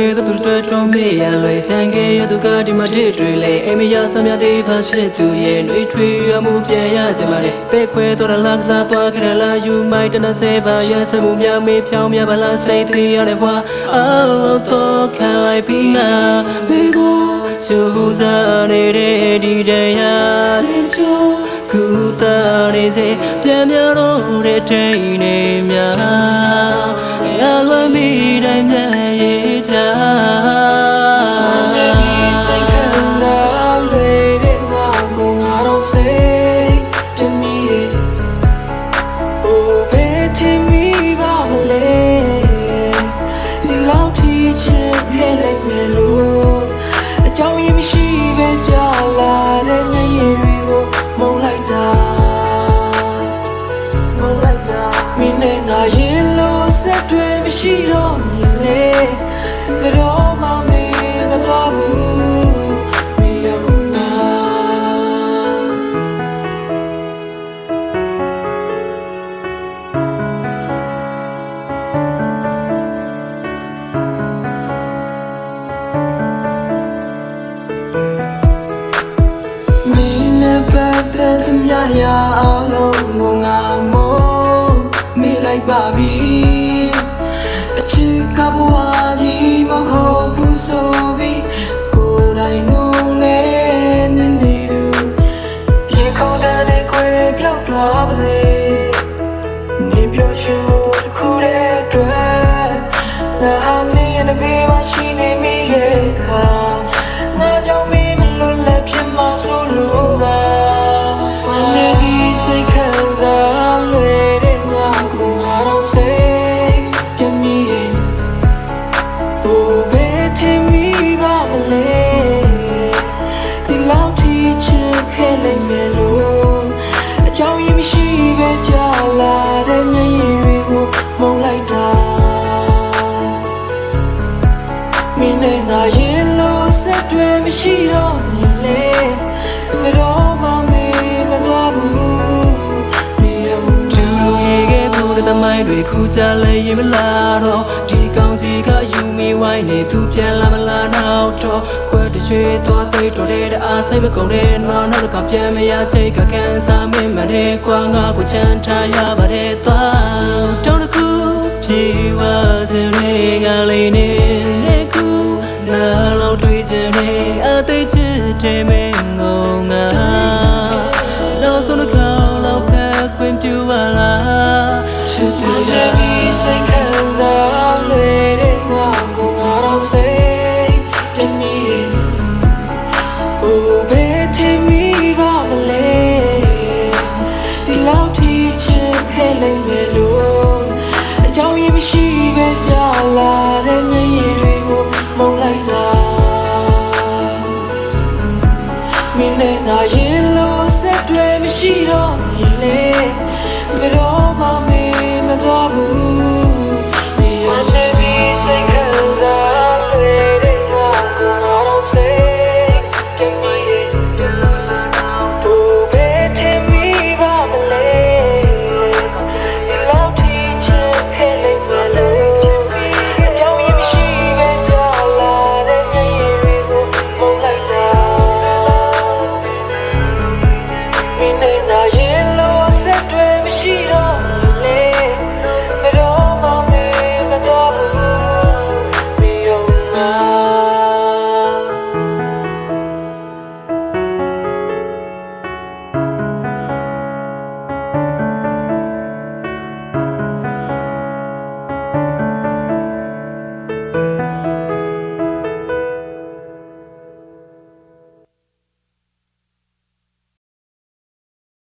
ဆိုပြေသူတို့တော်မေးရလွယ်ချန်ခဲ့ရသူကဒီမှာတစ်တွေလေအိမ်မရဆမ်းမြသေးပါရှိသူရဲ့နှွေထွေးရမှုပြန်ရကြမှာလေပဲခွဲတော်လာကစားသွားကြလားယူမိုက်တနဆဲပါရစမှုများမေးဖြောင်းများပါလားစိတ်သေးရတယ်ဘွာအလုံးတော့ခံလိုက်ပြီးငါမေးဖို့ချူစားနေတဲ့ဒီတရားလေးချိုးကူတာနေစေပြန်မြတော့တဲ့တိတ်နေများ ရင်းမရှိပဲကြာလာတဲ့ညရည်တွေကိုမုန်းလိုက်တာမုန်းလိုက်တာမင်းနဲ့ငါရင်လို့ဆက်တွေမရှိတော့မြင်လေဘယ်တော့ ရာအလုံးကိုငါမို့မိလိုက်ပါပြီအချစ်ကဘဝကြီးမဟုတ်ဘူးဆိုပြီးကိုယ်တိုင်ငုံနေနေနေသူရေကောင်းတဲ့ခွေပြောက်သွားပါစေ တာမင်းနဲ့ငါရင်လို့ဆက်တွေမရှိတော့မြင်လေဘယ်တော့မှမေးမသွားဘူးမြေရောသူရေခဲ့ဖို့တဲ့တမိုင်းတွေခုကြလဲရင်မလာတော့ဒီကောင်ကြီးကယူမီဝိုင်းနေသူပြန်လာမလားနောက်တော့ခွဲတရွှေသွားသိတော်တဲ့အားစိတ်မကုန်တဲ့နော်နောက်တော့ပြန်မရချိတ်ကကန်စားမင်းမတဲ့ကွာငါကိုချမ်းထားရပါတယ်သွား ရှိဝခြင်းတွေကလေးနေနဲ့ခုနာလောက်တွေ့ခြင်းတွေအသေးချစ်တယ်မင်းကိုငါနောက်ဆုံးတစ်ခါလောက်ပဲခွင့်ပြုပါလားချစ်တယ်လည်းဒီစိတ်ခံစားလေးတွေကတော့ငါတော့ safe ပြန်မြင် Oh baby take me မရှိတော့လေဘယ်